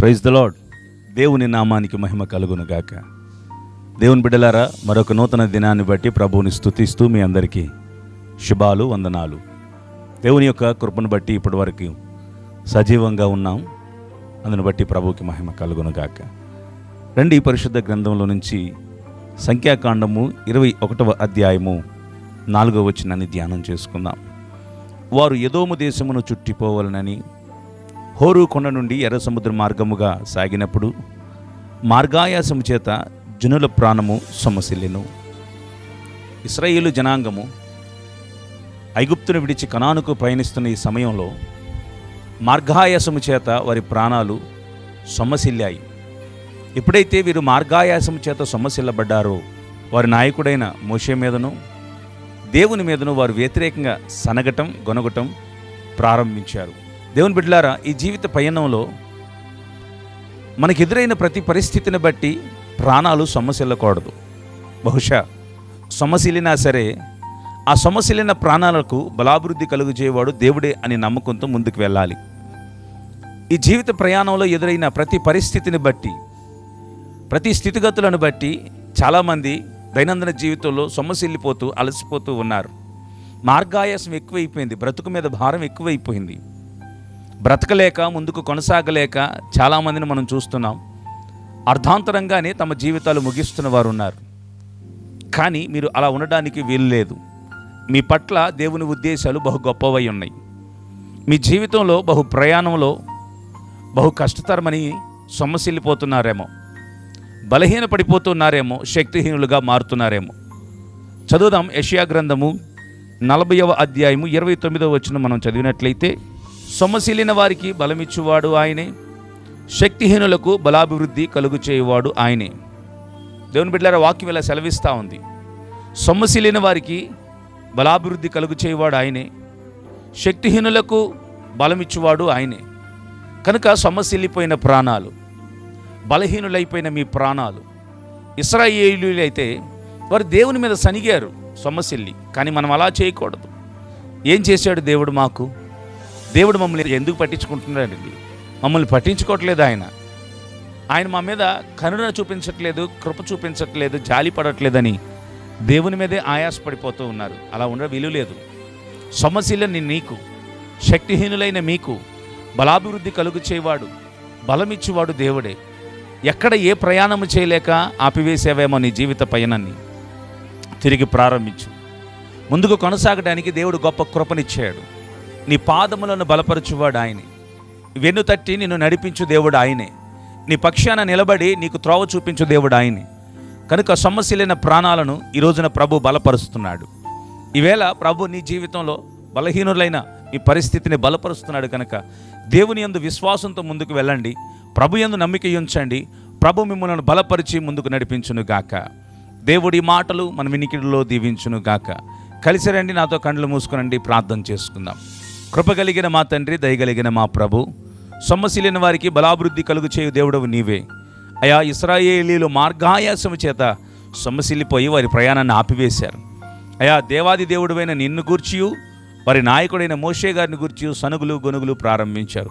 Praise the lord దేవుని నామానికి మహిమ కలుగును గాక. దేవుని బిడ్డలారా మరొక నూతన దినాన్ని బట్టి ప్రభువుని స్థుతిస్తూ మీ అందరికీ శుభాలు వందనాలు. దేవుని యొక్క కృపను బట్టి ఇప్పటి వరకు సజీవంగా ఉన్నాం. అందును బట్టి ప్రభువుకి మహిమ కలుగును గాక. రండి ఈ పరిశుద్ధ గ్రంథంలో నుంచి సంఖ్యాకాండము ఇరవై ఒకటవ అధ్యాయము నాలుగవ వచ్చినని ధ్యానం చేసుకుందాం. వారు యదోము దేశమును చుట్టిపోవాలనని హోరు కొండ నుండి ఎర్ర సముద్ర మార్గముగా సాగినప్పుడు మార్గాయాసము చేత జనుల ప్రాణము సొమ్మసిల్లెను. ఇస్రాయేలు జనాంగము ఐగుప్తును విడిచి కణానుకు పయనిస్తున్న ఈ సమయంలో మార్గాయాసము చేత వారి ప్రాణాలు సొమ్మసిల్లాయి. ఎప్పుడైతే వీరు మార్గాయాసము చేత సొమ్మసిల్లబడ్డారో వారి నాయకుడైన మోషే మీదను దేవుని మీదను వారు వ్యతిరేకంగా సనగటం గొనగటం ప్రారంభించారు. దేవుని బిడ్డలారా ఈ జీవిత పయనంలో మనకు ఎదురైన ప్రతి పరిస్థితిని బట్టి ప్రాణాలు సొమ్మసిల్లకూడదు. బహుశా సొమ్మసిల్లినా సరే ఆ సొమ్మసిల్లిన ప్రాణాలకు బలాభివృద్ధి కలుగుచేవాడు దేవుడే అని నమ్మకంతో ముందుకు వెళ్ళాలి. ఈ జీవిత ప్రయాణంలో ఎదురైన ప్రతి పరిస్థితిని బట్టి ప్రతి స్థితిగతులను బట్టి చాలామంది దైనందిన జీవితంలో సొమ్మసిల్లిపోతూ అలసిపోతూ ఉన్నారు. మార్గాయాసం ఎక్కువైపోయింది బ్రతుకు మీద భారం ఎక్కువైపోయింది. బ్రతకలేక ముందుకు కొనసాగలేక చాలామందిని మనం చూస్తున్నాం. అర్ధాంతరంగానే తమ జీవితాలు ముగిస్తున్న వారు ఉన్నారు కానీ మీరు అలా ఉండడానికి వీలు లేదు మీ పట్ల దేవుని ఉద్దేశాలు బహు గొప్పవై ఉన్నాయి. మీ జీవితంలో బహు ప్రయాణంలో బహు కష్టతరమని సొమ్మసిల్లిపోతున్నారేమో. బలహీన పడిపోతున్నారేమో శక్తిహీనులుగా మారుతున్నారేమో. చదువుదాం యషియా గ్రంథము నలభైవ అధ్యాయము ఇరవై తొమ్మిదవ వచ్చిన మనం చదివినట్లయితే సొమ్మశీలిన వారికి బలమిచ్చువాడు ఆయనే. శక్తిహీనులకు బలాభివృద్ధి కలుగు చేయువాడు ఆయనే. దేవుని బిడ్డలారా వాక్యం ఇలా సెలవిస్తూ ఉంది. సొమ్మశీలిన వారికి బలాభివృద్ధి కలుగు చేయువాడు ఆయనే. శక్తిహీనులకు బలమిచ్చువాడు ఆయనే. కనుక సొమ్మశీలిపోయిన ప్రాణాలు బలహీనులైపోయిన మీ ప్రాణాలు ఇస్రాయేలీలు అయితే వారు దేవుని మీద సనిగారు సొమ్మసిల్లి కానీ మనం అలా చేయకూడదు. ఏం చేశాడు దేవుడు మాకు? దేవుడు మమ్మల్ని ఎందుకు పట్టించుకుంటున్నాడండి? మమ్మల్ని పట్టించుకోవట్లేదు ఆయన. ఆయన మా మీద కరుణ చూపించట్లేదు కృప చూపించట్లేదు జాలి పడట్లేదని దేవుని మీదే ఆయాసపడిపోతూ ఉన్నారు. అలా ఉండ విలువ లేదు. సమస్యలని నీకు. శక్తిహీనులైన మీకు. బలాభివృద్ధి కలుగు చేయవాడు బలమిచ్చేవాడు దేవుడే. ఎక్కడ ఏ ప్రయాణము చేయలేక ఆపివేసేవేమో నీ జీవిత పయనాన్ని. తిరిగి ప్రారంభించు. ముందుకు కొనసాగడానికి దేవుడు గొప్ప కృపనిచ్చాడు. నీ పాదములను బలపరచువాడు ఆయనే. వెన్ను తట్టి నిన్ను నడిపించు దేవుడు ఆయనే. నీ పక్షాన నిలబడి నీకు త్రోవ చూపించు దేవుడు ఆయనే. కనుక సమస్యలైన ప్రాణాలను ఈ రోజున ప్రభు బలపరుస్తున్నాడు. ఈవేళ ప్రభు నీ జీవితంలో బలహీనులైన ఈ పరిస్థితిని బలపరుస్తున్నాడు కనుక దేవుని యందు విశ్వాసంతో ముందుకు వెళ్ళండి. ప్రభు యందు నమ్మిక ఉంచండి. ప్రభు మిమ్మల్ని బలపరిచి ముందుకు నడిపించును గాక. దేవుడి మాటలు మన వినికిడిలో దీవించును గాక. కలిసి రండి నాతో కండ్లు మూసుకునండి. ప్రార్థన చేసుకుందాం. కృప కలిగిన మా తండ్రి దయగలిగిన మా ప్రభు. సొమ్మశీలిన వారికి బలాభివృద్ధి కలుగు చేయు దేవుడవు నీవే. అయా ఇస్రాయేలీలు మార్గాయాసము చేత సొమ్మసిల్లిపోయి వారి ప్రయాణాన్ని ఆపివేశారు. అయా దేవాది దేవుడువైన నిన్ను గూర్చియు వారి నాయకుడైన మోషే గారిని గూర్చి సనుగులు గొనుగులు ప్రారంభించారు.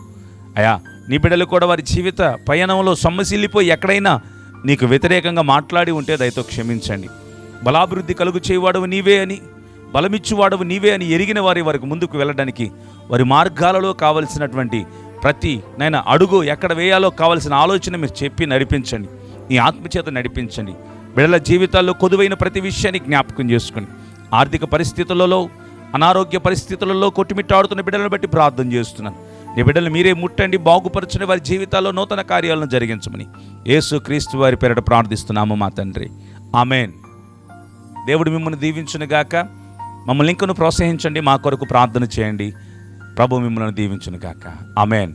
అయా నీ బిడ్డలు కూడా వారి జీవిత పయనంలో సొమ్మసిల్లిపోయి ఎక్కడైనా నీకు వ్యతిరేకంగా మాట్లాడి ఉంటే దయతో క్షమించండి. బలాభివృద్ధి కలుగు చేయవాడవు నీవే అని బలమిచ్చువాడవు నీవే అని ఎరిగిన వారి వారికి ముందుకు వెళ్ళడానికి వారి మార్గాలలో కావలసినటువంటి ప్రతి నైనా అడుగు ఎక్కడ వేయాలో కావలసిన ఆలోచన మీరు చెప్పి నడిపించండి. నీ ఆత్మచేత నడిపించండి. బిడల జీవితాల్లో కొదువైన ప్రతి విషయాన్ని జ్ఞాపకం చేసుకోండి ఆర్థిక పరిస్థితులలో అనారోగ్య పరిస్థితులలో కొట్టుమిట్టాడుతున్న బిడ్డలను బట్టి ప్రార్థన చేస్తున్నాను. నీ బిడ్డలు మీరే ముట్టండి బాగుపరచని వారి జీవితాల్లో నూతన కార్యాలను జరిగించమని యేసు క్రీస్తు వారి పేరట ప్రార్థిస్తున్నాము మా తండ్రి. ఆమెన్. దేవుడు మిమ్మల్ని దీవించును గాక మమ్మల్ని ఇంకను ప్రోత్సహించండి మా కొరకు ప్రార్థన చేయండి. ప్రభు మిమ్మల్ని దీవించును కాక ఆమెన్.